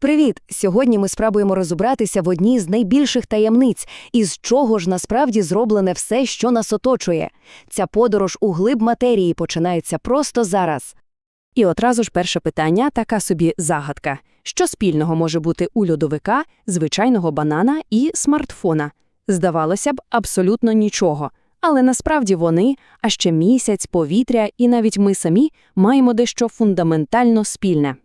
Привіт! Сьогодні ми спробуємо розібратися в одній з найбільших таємниць, із чого ж насправді зроблене все, що нас оточує. Ця подорож у глиб матерії починається просто зараз. І одразу ж перше питання, така собі загадка. Що спільного може бути у льодовика, звичайного банана і смартфона? Здавалося б, абсолютно нічого. Але насправді вони, а ще місяць, повітря і навіть ми самі маємо дещо фундаментально спільне.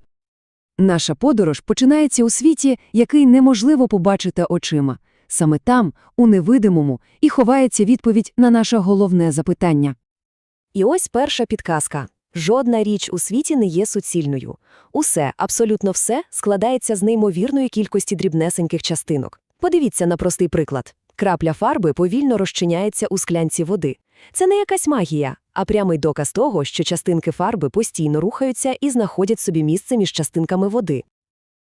Наша подорож починається у світі, який неможливо побачити очима. Саме там, у невидимому, і ховається відповідь на наше головне запитання. І ось перша підказка. Жодна річ у світі не є суцільною. Усе, абсолютно все, складається з неймовірної кількості дрібнесеньких частинок. Подивіться на простий приклад. Крапля фарби повільно розчиняється у склянці води. Це не якась магія, а прямий доказ того, що частинки фарби постійно рухаються і знаходять собі місце між частинками води.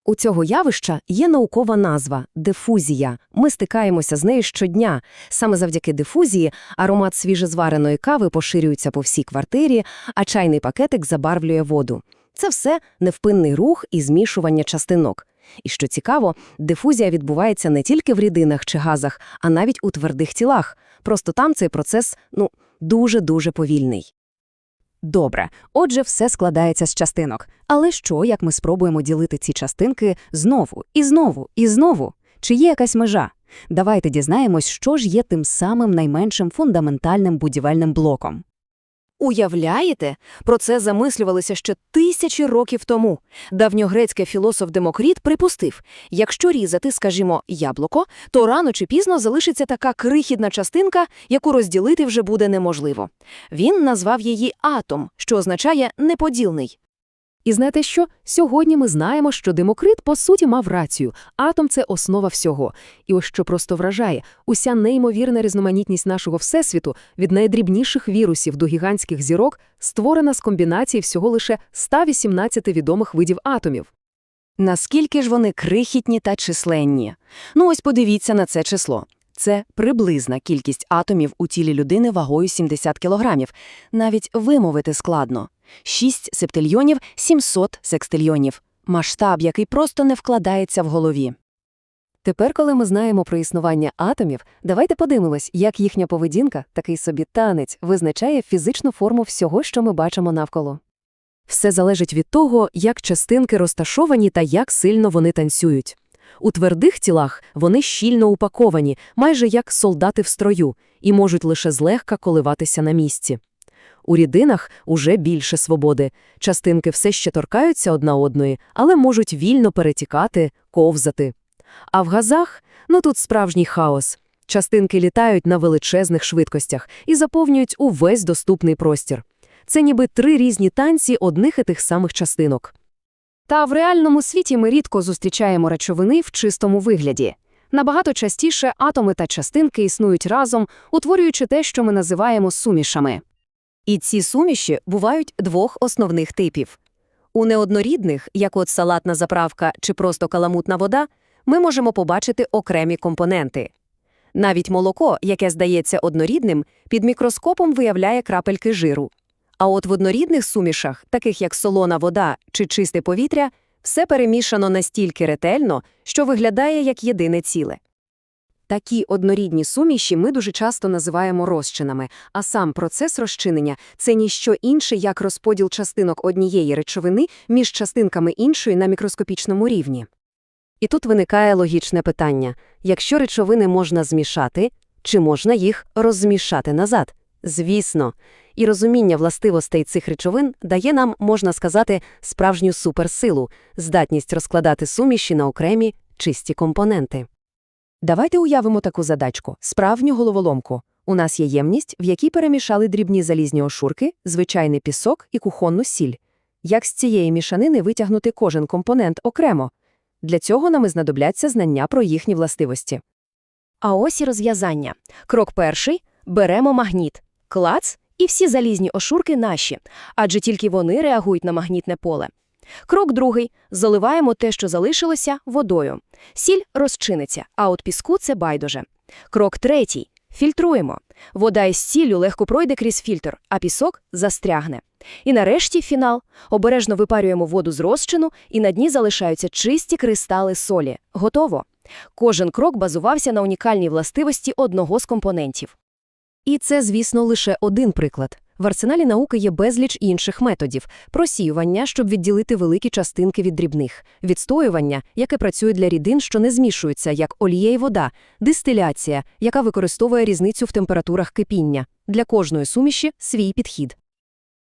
У цього явища є наукова назва – дифузія. Ми стикаємося з нею щодня. Саме завдяки дифузії аромат свіжезвареної кави поширюється по всій квартирі, а чайний пакетик забарвлює воду. Це все невпинний рух і змішування частинок. І що цікаво, дифузія відбувається не тільки в рідинах чи газах, а навіть у твердих тілах. Просто там цей процес, ну, дуже-дуже повільний. Добре, отже, все складається з частинок. Але що, як ми спробуємо ділити ці частинки знову, і знову, і знову? Чи є якась межа? Давайте дізнаємось, що ж є тим самим найменшим фундаментальним будівельним блоком. Уявляєте? Про це замислювалися ще тисячі років тому. Давньогрецький філософ Демокріт припустив, якщо різати, скажімо, яблуко, то рано чи пізно залишиться така крихідна частинка, яку розділити вже буде неможливо. Він назвав її атом, що означає неподільний. І знаєте що? Сьогодні ми знаємо, що Демокрит по суті мав рацію. Атом – це основа всього. І ось що просто вражає, уся неймовірна різноманітність нашого всесвіту, від найдрібніших вірусів до гігантських зірок, створена з комбінації всього лише 118 відомих видів атомів. Наскільки ж вони крихітні та численні? Ну ось подивіться на це число. Це приблизна кількість атомів у тілі людини вагою 70 кілограмів. Навіть вимовити складно. 6 септильйонів – 700 секстильйонів. Масштаб, який просто не вкладається в голові. Тепер, коли ми знаємо про існування атомів, давайте подивимось, як їхня поведінка, такий собі танець, визначає фізичну форму всього, що ми бачимо навколо. Все залежить від того, як частинки розташовані та як сильно вони танцюють. У твердих тілах вони щільно упаковані, майже як солдати в строю, і можуть лише злегка коливатися на місці. У рідинах уже більше свободи. Частинки все ще торкаються одна одної, але можуть вільно перетікати, ковзати. А в газах, ну тут справжній хаос. Частинки літають на величезних швидкостях і заповнюють увесь доступний простір. Це ніби три різні танці одних і тих самих частинок. Та в реальному світі ми рідко зустрічаємо речовини в чистому вигляді. Набагато частіше атоми та частинки існують разом, утворюючи те, що ми називаємо сумішами. І ці суміші бувають двох основних типів. У неоднорідних, як от салатна заправка чи просто каламутна вода, ми можемо побачити окремі компоненти. Навіть молоко, яке здається однорідним, під мікроскопом виявляє крапельки жиру. А от в однорідних сумішах, таких як солона вода чи чисте повітря, все перемішано настільки ретельно, що виглядає як єдине ціле. Такі однорідні суміші ми дуже часто називаємо розчинами, а сам процес розчинення – це ніщо інше, як розподіл частинок однієї речовини між частинками іншої на мікроскопічному рівні. І тут виникає логічне питання. Якщо речовини можна змішати, чи можна їх розмішати назад? Звісно. І розуміння властивостей цих речовин дає нам, можна сказати, справжню суперсилу – здатність розкладати суміші на окремі, чисті компоненти. Давайте уявимо таку задачку – справжню головоломку. У нас є ємність, в якій перемішали дрібні залізні ошурки, звичайний пісок і кухонну сіль. Як з цієї мішанини витягнути кожен компонент окремо? Для цього нам і знадобляться знання про їхні властивості. А ось і розв'язання. Крок перший – беремо магніт. Клац, і всі залізні ошурки наші, адже тільки вони реагують на магнітне поле. Крок другий – заливаємо те, що залишилося, водою. Сіль розчиниться, а от піску це байдуже. Крок третій – Фільтруємо. Вода із сіллю легко пройде крізь фільтр, а пісок застрягне. І нарешті фінал. Обережно випарюємо воду з розчину, і на дні залишаються чисті кристали солі. Готово. Кожен крок базувався на унікальній властивості одного з компонентів. І це, звісно, лише один приклад. В арсеналі науки є безліч інших методів – просіювання, щоб відділити великі частинки від дрібних, відстоювання, яке працює для рідин, що не змішуються, як олія і вода, дистиляція, яка використовує різницю в температурах кипіння. Для кожної суміші – свій підхід.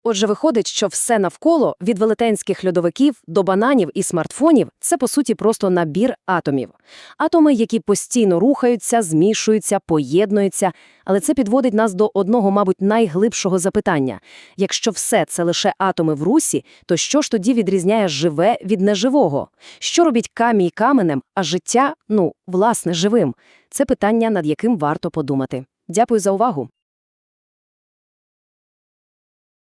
Отже, виходить, що все навколо, від велетенських льодовиків до бананів і смартфонів, це, по суті, просто набір атомів. Атоми, які постійно рухаються, змішуються, поєднуються. Але це підводить нас до одного, мабуть, найглибшого запитання. Якщо все це лише атоми в русі, то що ж тоді відрізняє живе від неживого? Що робить камінь каменем, а життя, ну, власне, живим? Це питання, над яким варто подумати. Дякую за увагу.